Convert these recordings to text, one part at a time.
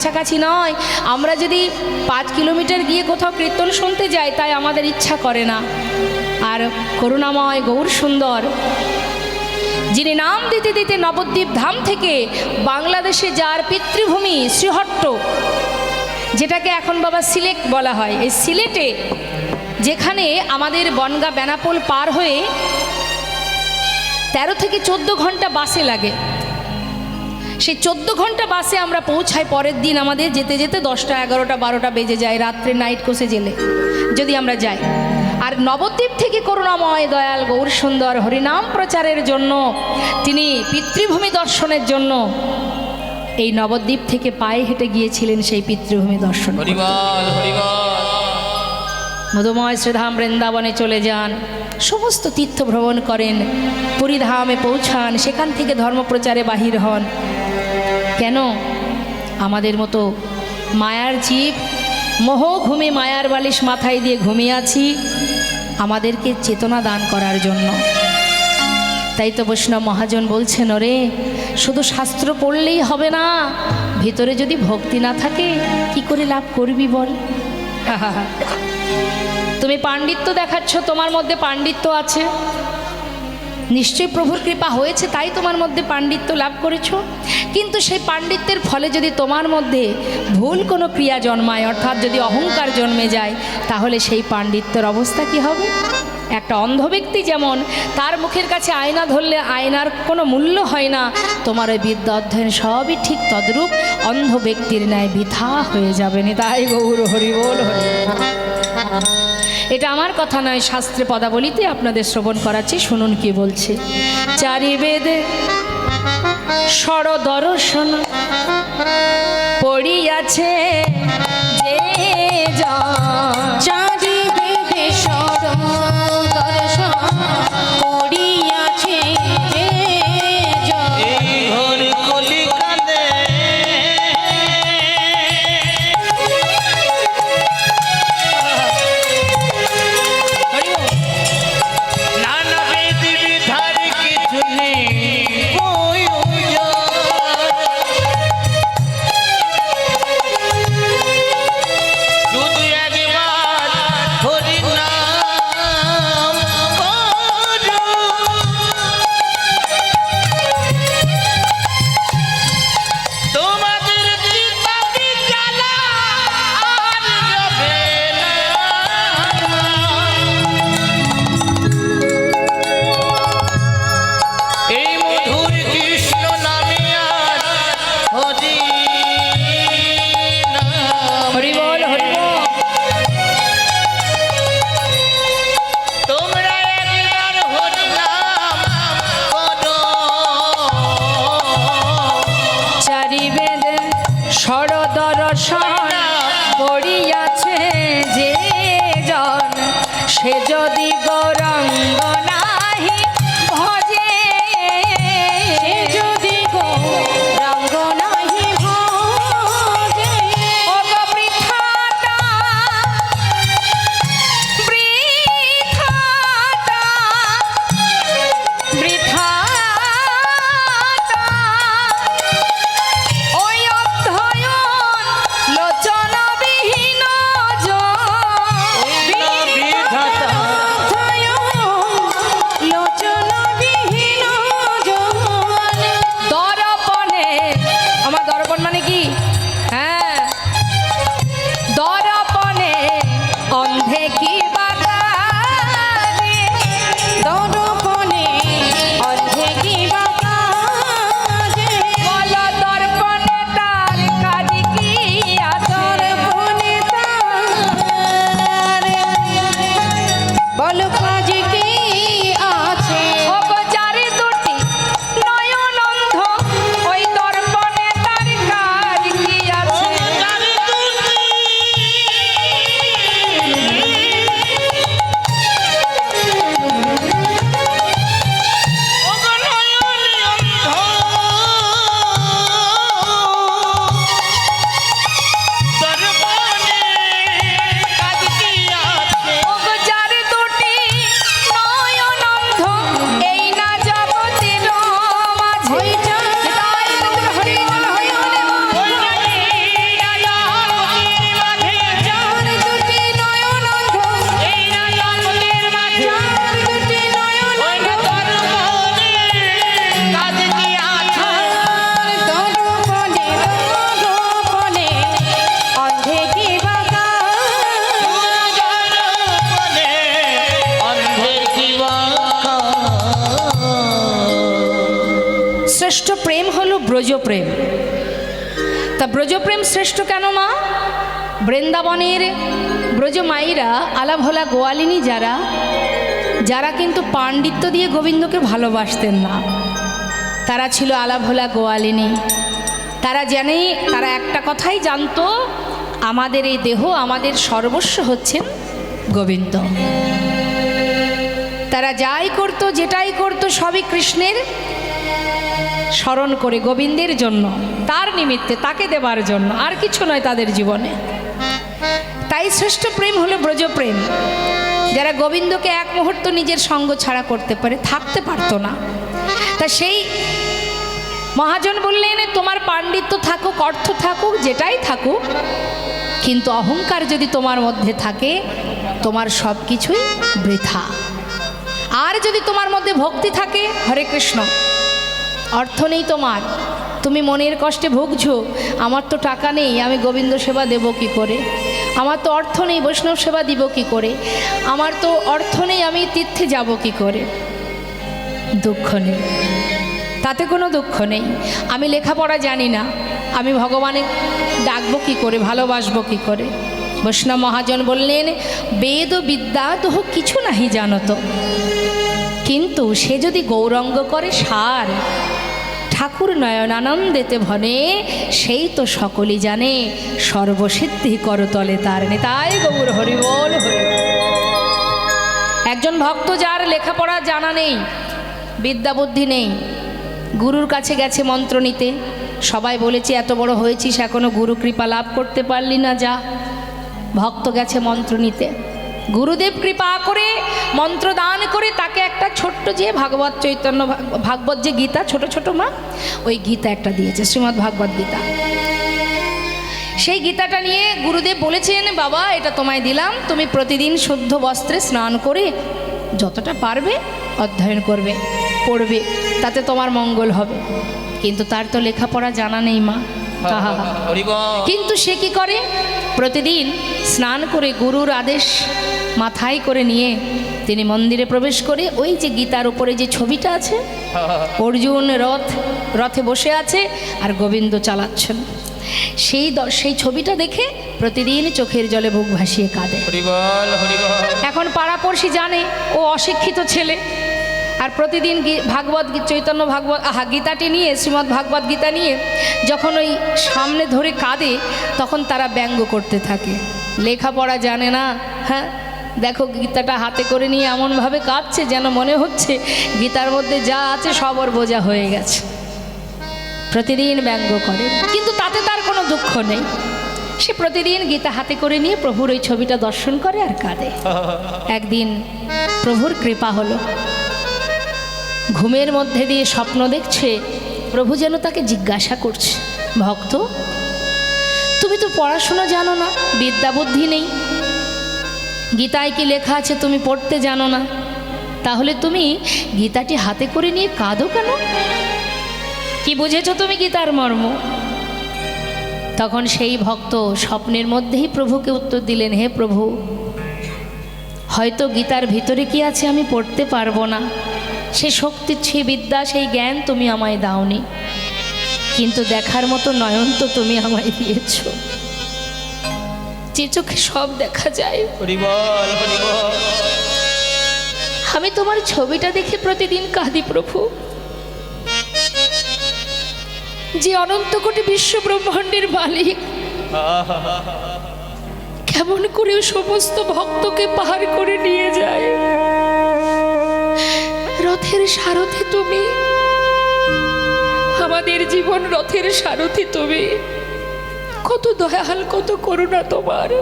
কাছাকাছি নয়। আমরা যদি পাঁচ কিলোমিটার গিয়ে কোথাও কীর্তন শুনতে যাই, তাই আমাদের ইচ্ছা করে না। আর করুণাময় গৌর সুন্দর, যিনি নাম দিতে দিতে নবদ্বীপ ধাম থেকে বাংলাদেশে যার পিতৃভূমি শ্রীহট্ট, যেটাকে এখন বাবা সিলেট বলা হয়। এই সিলেটে যেখানে আমাদের বনগা বেনাপোল পার হয়ে তেরো থেকে চোদ্দ ঘণ্টা বাসে লাগে। সেই চোদ্দ ঘণ্টা বাসে আমরা পৌঁছাই পরের দিন আমাদের যেতে যেতে দশটা এগারোটা বারোটা বেজে যায় রাত্রে নাইট কোষে জেলে যদি আমরা যাই। আর নবদ্বীপ থেকে করুণাময় দয়াল গৌর সুন্দর হরিনাম প্রচারের জন্য তিনি পিতৃভূমি দর্শনের জন্য এই নবদ্বীপ থেকে পায়ে হেঁটে গিয়েছিলেন সেই পিতৃভূমি দর্শন মধুময় শ্রীধাম বৃন্দাবনে চলে যান। সমস্ত তীর্থ ভ্রমণ করেন। পুরীধামে পৌঁছান। সেখান থেকে ধর্মপ্রচারে বাহির হন। কেন? আমাদের মতো মায়ার জীব মোহ ঘুমে মায়ার বালিশ মাথায় দিয়ে ঘুমিয়ে আছি, আমাদেরকে চেতনা দান করার জন্য। তাই তো বৈষ্ণব মহাজন বলছেন, ওরে, শুধু শাস্ত্র পড়লেই হবে না, ভিতরে যদি ভক্তি না থাকে, কি করে লাভ করবি বল? তুমি পাণ্ডিত্য দেখাচ্ছ, তোমার মধ্যে পাণ্ডিত্য আছে। নিশ্চয়ই প্রভুর কৃপা হয়েছে, তাই তোমার মধ্যে পাণ্ডিত্য লাভ করেছ। কিন্তু সেই পাণ্ডিত্যের ফলে যদি তোমার মধ্যে ভুল কোনো ক্রিয়া জন্মায়, অর্থাৎ যদি অহংকার জন্মে যায়, তাহলে সেই পাণ্ডিত্যের অবস্থা কি হবে? একটা অন্ধ ব্যক্তি যেমন, তার মুখের কাছে আয়না ধরলে আয়নার কোনো মূল্য হয় না, তোমার ওই বিদ্যা অধ্যয়ন সবই ঠিক তদ্রূপ অন্ধ ব্যক্তির ন্যায় বৃথা হয়ে যাবে নি। তাই গৌর হরি বল, হরি এটা আমার কথা নয়, শাস্ত্রে পদাবলিতে আপনাদের শ্রবণ করাচ্ছি, শুনুন কি বলছে চারি বেদে সর দর্শন পড়িয়াছে যে জন। ব্রজপ্রেম শ্রেষ্ঠ কেন মা? বৃন্দাবনের ব্রজমাইরা আলাভোলা গোয়ালিনী যারা যারা কিন্তু পাণ্ডিত্য দিয়ে গোবিন্দকে ভালোবাসতেন না। তারা ছিল আলাভোলা গোয়ালিনী। তারা জানে তারা একটা কথাই জানতো, আমাদের এই দেহ, আমাদের সর্বস্ব হচ্ছেন গোবিন্দ। তারা যাই করতো, যেটাই করতো, সবই কৃষ্ণের। স্মরণ করে গোবিন্দের জন্য, তার নিমিত্তে তাকে দেবার জন্য, আর কিছু নয় তাদের জীবনে। তাই শ্রেষ্ঠ প্রেম হলো ব্রজপ্রেম। যারা গোবিন্দকে এক মুহূর্ত নিজের সঙ্গ ছাড়া করতে পারে, থাকতে পারতো না। তা সেই মহাজন বললেন, তোমার পাণ্ডিত্য থাকুক, অর্থ থাকুক, যেটাই থাকুক, কিন্তু অহংকার যদি তোমার মধ্যে থাকে, তোমার সব কিছুই বৃথা। আর যদি তোমার মধ্যে ভক্তি থাকে, হরে কৃষ্ণ। অর্থ নেই তোমার। তুমি মনের কষ্টে ভুগছো, আমার তো টাকা নেই, আমি গোবিন্দ সেবা দেব কি করে? আমার তো অর্থ নেই, বৈষ্ণব সেবা দিব কি করে? আমার তো অর্থ নেই, আমি তীর্থে যাব কি করে? দুঃখ নেই। তাতে কোনো দুঃখ নেই। আমি লেখাপড়া জানি না। আমি ভগবানে ডাকবো কি করে, ভালোবাসবো কি করে? বৈষ্ণব মহাজন বললেন, বেদ বিদ্যা তো কিছু নাহি জানত। কিন্তু সে যদি গৌরঙ্গ করে, সার ঠাকুর নয়ন আনন্দেতে ভনে, সেই তো সকলই জানে, সর্বসিদ্ধি করতলে তার নেতাই গৌর হরিবল হরি। একজন ভক্ত যার লেখাপড়া জানা নেই, বিদ্যাবুদ্ধি নেই, গুরুর কাছে গেছে মন্ত্র নিতে, সবাই বলেছে, এত বড় হয়েছিস এখনও, গুরু কৃপা লাভ করতে পারলি না যা। ভক্ত গেছে মন্ত্র নিতে। গুরুদেব কৃপা করে মন্ত্র দান করে তাকে একটা ছোট্ট যে ভাগবত চৈতন্য ভাগবত যে গীতা, ছোট ছোট মা, ওই গীতা একটা দিয়েছে, শ্রীমদ্ ভাগবত গীতা। সেই গীতাটা নিয়ে গুরুদেব বলেছেন, বাবা, এটা তোমায় দিলাম, তুমি প্রতিদিন শুদ্ধ বস্ত্রে স্নান করে যতটা পারবে অধ্যয়ন করবে, পড়বে, তাতে তোমার মঙ্গল হবে। কিন্তু তার তো লেখাপড়া জানা নেই মা। কিন্তু সে কি করে? প্রতিদিন স্নান করে গুরুর আদেশ মাথায় করে নিয়ে তিনি মন্দিরে প্রবেশ করে ওই যে গীতার উপরে যে ছবিটা আছে অর্জুন রথ রথে বসে আছে আর গোবিন্দ চালাচ্ছেন। সেই সেই ছবিটা দেখে প্রতিদিন চোখের জলে বুক ভাসিয়ে কাঁদে। এখন পাড়াপড়শি জানে ও অশিক্ষিত ছেলে। আর প্রতিদিন ভাগবত চৈতন্য ভাগবত, আহা, গীতাটি নিয়ে, শ্রীমদ্ ভাগবত গীতা নিয়ে যখন ওই সামনে ধরে কাঁদে, তখন তারা ব্যঙ্গ করতে থাকে। লেখাপড়া জানে না হ্যাঁ? দেখো গীতাটা হাতে করে নিয়ে এমনভাবে কাঁদছে যেন মনে হচ্ছে গীতার মধ্যে যা আছে সব ওর বোঝা হয়ে গেছে। প্রতিদিন ব্যঙ্গ করে। কিন্তু তাতে তার কোনো দুঃখ নেই। সে প্রতিদিন গীতা হাতে করে নিয়ে প্রভুর ওই ছবিটা দর্শন করে আর কাঁদে। একদিন প্রভুর কৃপা হলো। ঘুমের মধ্যে দিয়ে স্বপ্ন দেখছে, প্রভু যেন তাকে জিজ্ঞাসা করছে, ভক্ত, তুমি তো পড়াশুনো জানো না বিদ্যা বুদ্ধি নেই। গীতায় কি লেখা আছে তুমি পড়তে জানো না? তাহলে তুমি গীতাটি হাতে করে নিয়ে কাঁদো কেন? কি বুঝেছ তুমি গীতার মর্ম? তখন সেই ভক্ত স্বপ্নের মধ্যেই প্রভুকে উত্তর দিলেন, হে প্রভু হয়তো গীতার ভিতরে কি আছে আমি পড়তে পারব না। সে শক্তি সে বিদ্যা সেই জ্ঞান তুমি আমায় দাওনি। কিন্তু দেখার মতো নয়ন তো তুমি আমায় দিয়েছ। যে চোখে সব দেখা যায়। আমি তোমার ছবিটা দেখে প্রতিদিন কাঁদি প্রভু। যে অনন্ত কোটি বিশ্ব ব্রহ্মাণ্ডের মালিক কেমন করে সমস্ত ভক্তকে পাহাড় করে নিয়ে যায়। রথের সারথি তুমি। আমাদের জীবন রথের সারথি তুমি। কত দয়াল, কত করুণা তোমার।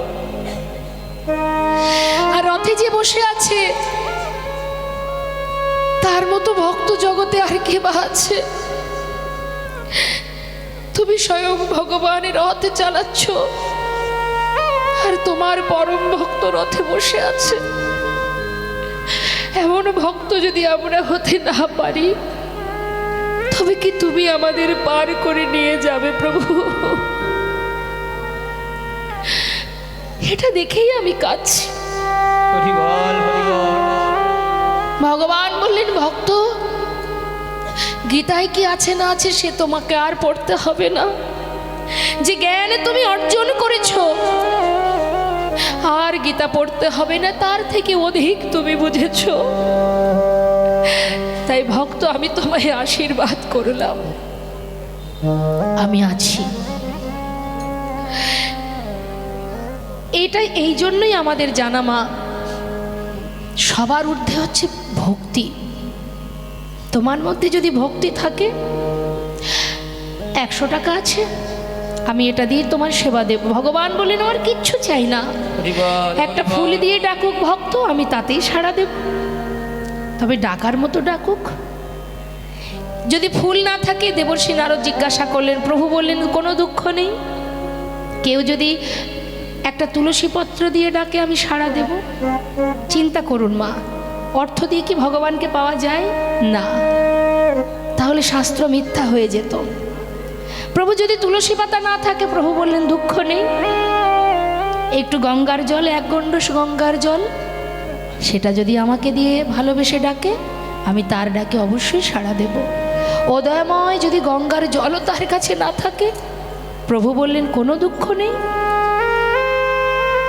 আর রথে যে বসে আছে, তার মতো ভক্ত জগতে আর কে বা আছে? তুমি স্বয়ং ভগবানের রথ চালাচ্ছ। তোমার পরম ভক্ত রথে বসে আছে। এমন ভক্ত যদি আমরা হতে না পারি তবে কি তুমি আমাদের পার করে নিয়ে যাবে প্রভু? এটা দেখেই আমি কাঁদছি। ভগবান বললেন ভক্ত গীতায় কি আছে না আছে সে তোমাকে আর পড়তে হবে না। যে জ্ঞান তুমি অর্জন করেছ আর গীতা পড়তে হবে না, তার থেকে অধিক তুমি বুঝেছ। তাই ভক্ত, আমি তোমায় আশীর্বাদ করলাম। আমি আছি। এটাই এই জন্যই আমাদের জানা মা। সবার ঊর্ধ্বে হচ্ছে ভক্তি। তোমার মধ্যে যদি ভক্তি থাকে, একশো টাকা আছে। আমি এটা দিয়ে তোমার সেবা দেব। ভগবান বলেন আমার কিচ্ছু চাই না। একটা ফুল দিয়ে ডাকুক ভক্ত আমি তাতেই সাড়া দেব। তবে ডাকার মতো ডাকুক। যদি ফুল না থাকে দেবর্ষী নারদ জিজ্ঞাসা করলেন প্রভু বললেন কোনো দুঃখ নেই? কেউ যদি একটা তুলসী পত্র দিয়ে ডাকে আমি সাড়া দেব? চিন্তা করুন মা অর্থ দিয়ে কি ভগবানকে পাওয়া যায়? না। তাহলে শাস্ত্র মিথ্যা হয়ে যেত। প্রভু, যদি তুলসী পাতা না থাকে, প্রভু বললেন, দুঃখ নেই। একটু গঙ্গার জল, এক গণ্ডস গঙ্গার জল, সেটা যদি আমাকে দিয়ে ভালোবেসে ডাকে, আমি তার ডাকে অবশ্যই সাড়া দেব। উদয়ময়, যদি গঙ্গার জলও তার কাছে না থাকে, প্রভু বললেন, কোনো দুঃখ নেই।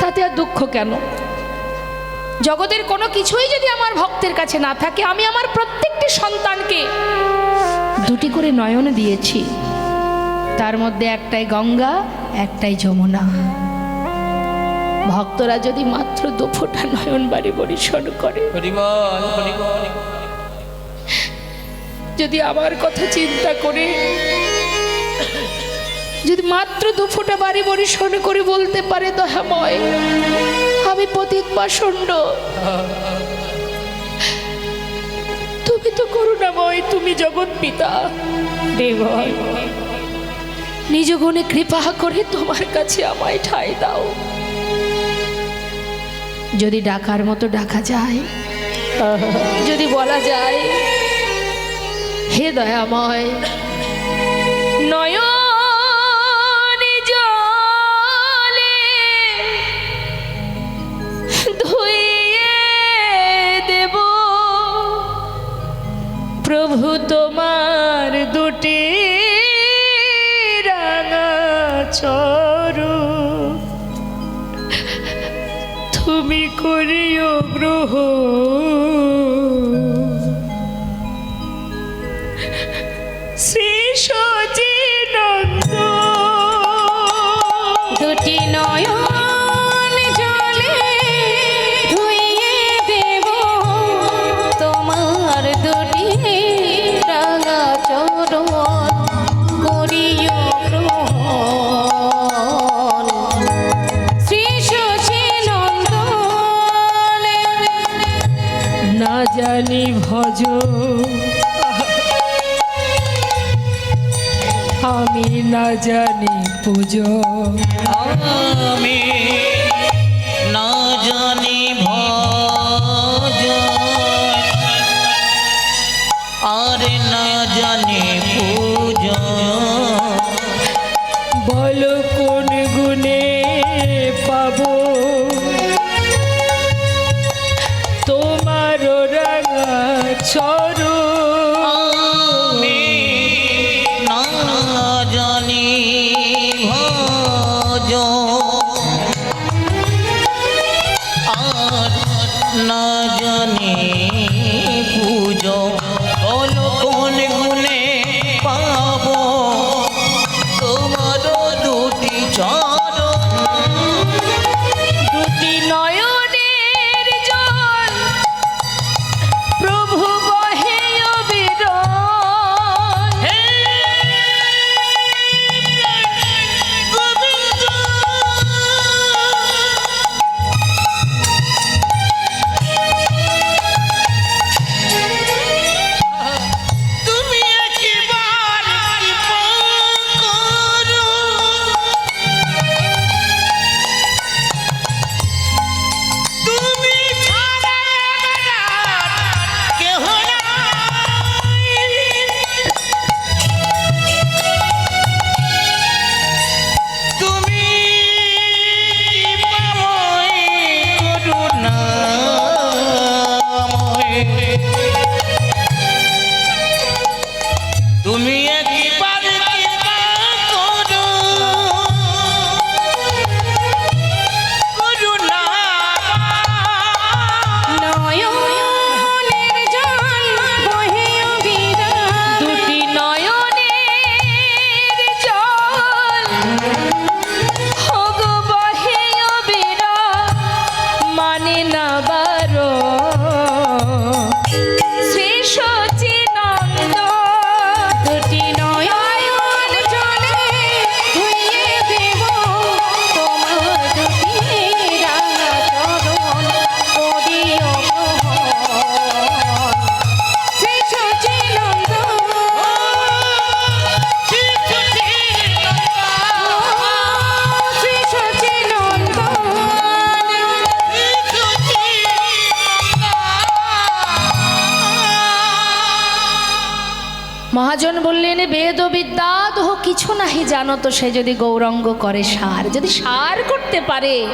তাতে আর দুঃখ কেন? জগতের কোনো কিছুই যদি আমার ভক্তের কাছে না থাকে, আমি আমার প্রত্যেকটি সন্তানকে দুটি করে নয়ন দিয়েছি। তার মধ্যে একটাই গঙ্গা, একটাই যমুনা। ভক্তরা যদি মাত্র দুফোটা নয়ন বাড়ি পরিশন করে, যদি আমার কথা চিন্তা করে, যদি মাত্র দুফোটা বাড়ি পরিশন করে বলতে পারে, দয়াময়, আমি পতিত পাষণ্ড তুমি তো করুণাময়, তুমি জগৎ পিতা। দেবয় নিজ গুণে কৃপা করে তোমার কাছে আমায় ঠাই দাও। যদি ডাকার মতো ডাকা যায়, যদি বলা যায়, হে দয়াময় দেব। প্রভু তোমার দুটি জানি ভজ। আমি না জানি পুজো। আমি না জানি পূজ কিছু নাহি জানো তো, সে যদি গৌরঙ্গ করে সার, যদি সার করতে পারে।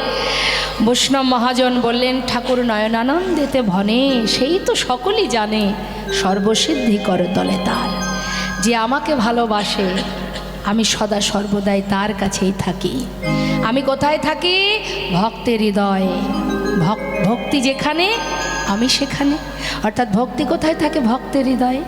বৈষ্ণব মহাজন বললেন, ঠাকুর নয়নানন্দেতে ভনে, সেই তো সকলেই জানে, সর্বসিদ্ধি করে তলে তার। যে আমাকে ভালোবাসে, আমি সদা সর্বদাই তার কাছেই থাকি। আমি কোথায় থাকি? ভক্তের হৃদয়ে। ভক- ভক্তি যেখানে, আমি সেখানে। অর্থাৎ ভক্তি কোথায় থাকে? ভক্তের হৃদয়ে।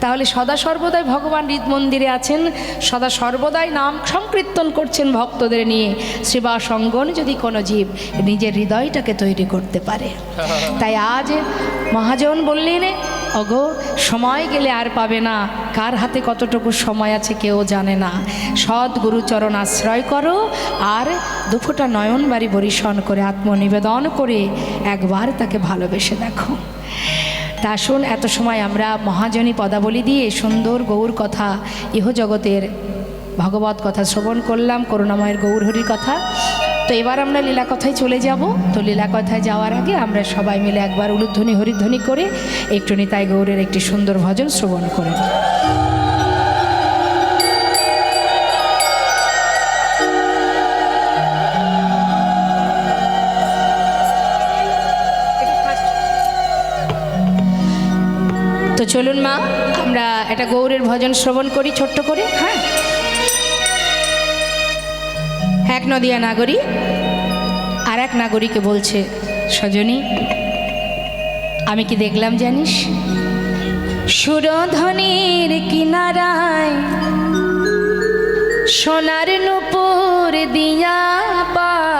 তাহলে সদা সর্বদাই ভগবান হৃদ মন্দিরে আছেন। সদা সর্বদাই নাম সংকীর্তন করছেন ভক্তদের নিয়ে। সেবা সঙ্গন যদি কোনো জীব নিজের হৃদয়টাকে তৈরি করতে পারে। তাই আজ মহাজন বললেন অগো সময় গেলে আর পাবে না। কার হাতে কতটুকু সময় আছে কেউ জানে না। সৎ গুরুচরণ আশ্রয় করো আর দুফোটা নয়ন বাড়ি বরিশন করে আত্মনিবেদন করে একবার তাকে ভালোবেসে দেখো। তা আসুন এত সময় আমরা মহাজনী পদাবলী দিয়ে সুন্দর গৌর কথা ইহজগতের ভগবত কথা শ্রবণ করলাম, করুণাময়ের গৌরহরির কথা। তো এবার আমরা লীলা কথায় চলে যাব। তো লীলা কথায় যাওয়ার আগে আমরা সবাই মিলে একবার উলুধ্বনি, হরিধ্বনি করে একটু নিতাই গৌরের একটি সুন্দর ভজন শ্রবণ করে। চলুন মা, আমরা একটা গৌরের ভজন শ্রবণ করি, ছোট্ট করে হ্যাঁ? এক নদিয়া নাগরী আর এক নাগরীকে বলছে, সজনী, আমি কি দেখলাম জানিস? সুরধনের কিনারায় সোনার নুপুর দিয়া পা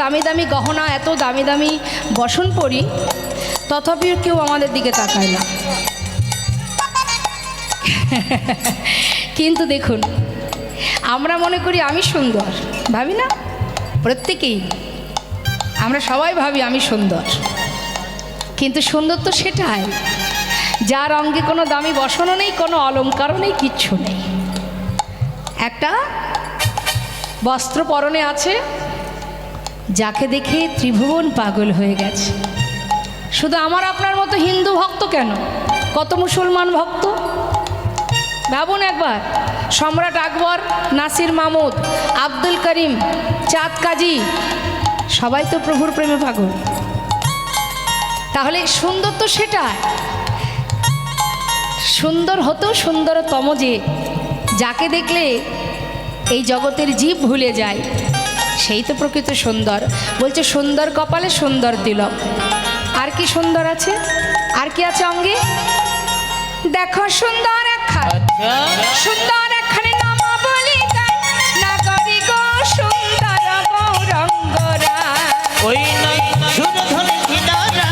দামি দামি গহনা, এত দামি দামি বসন পরি, তথাপিও কেউ আমাদের দিকে তাকায় না। কিন্তু দেখুন, আমরা মনে করি আমি সুন্দর, ভাবি না? প্রত্যেকেই। আমরা সবাই ভাবি আমি সুন্দর। কিন্তু সুন্দর তো সেটাই, যার অঙ্গে কোনো দামি বসনও নেই, কোনো অলঙ্কারও নেই, কিচ্ছু নেই। একটা বস্ত্র পরনে আছে যাকে দেখে ত্রিভুবন পাগল হয়ে গেছে। শুধু আমার আপনার মতো হিন্দু ভক্ত কেন? কত মুসলমান ভক্ত? ভাবুন একবার, সম্রাট আকবর, নাসির মাহমুদ আব্দুল করিম, চাঁদ কাজী, সবাই তো প্রভুর প্রেমে পাগল। তাহলে সুন্দর তো সেটা সুন্দর হতো সুন্দরতম যে, যাকে দেখলে এই জগতের জীব ভুলে যায়। সেই তো প্রকৃত সুন্দর। বলছে সুন্দর কপালে সুন্দর তিলক। আর কি সুন্দর আছে? আর কি আছে অঙ্গে? দেখো সুন্দর একখান। আচ্ছা। সুন্দর একখানে নামা বলি গায়, নাগরি গো সুন্দর গৌরঙ্গরা ওই নয় সুরধন কিনারা